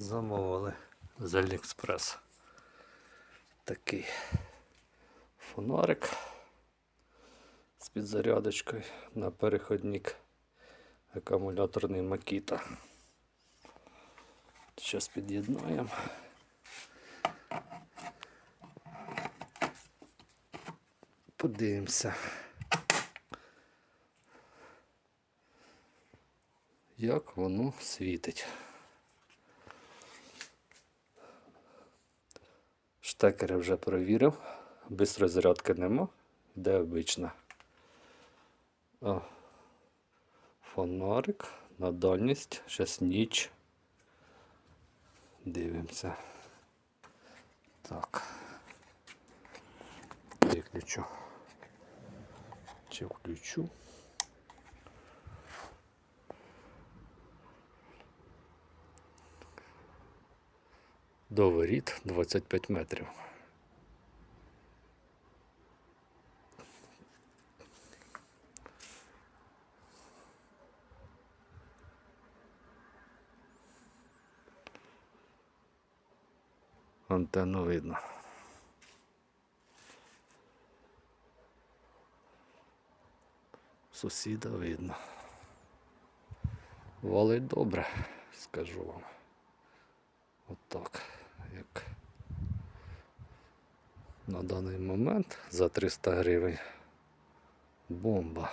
Замовили з Аліекспрес. Такий фонарик з підзарядочкою на переходник акумуляторний Makita. Зараз під'єднаємо. Подивимося. Як воно світить. Штекери вже перевірив. Без розрядки нема. Де обична. О. Фонарик на дальність. Зараз ніч. Дивимося. Так. Виключу. Чи включу? До воріт 25 метрів. Антенну видно. Сусіда видно. Валить добре, скажу вам. Отак, як на даний момент за 300 гривень бомба.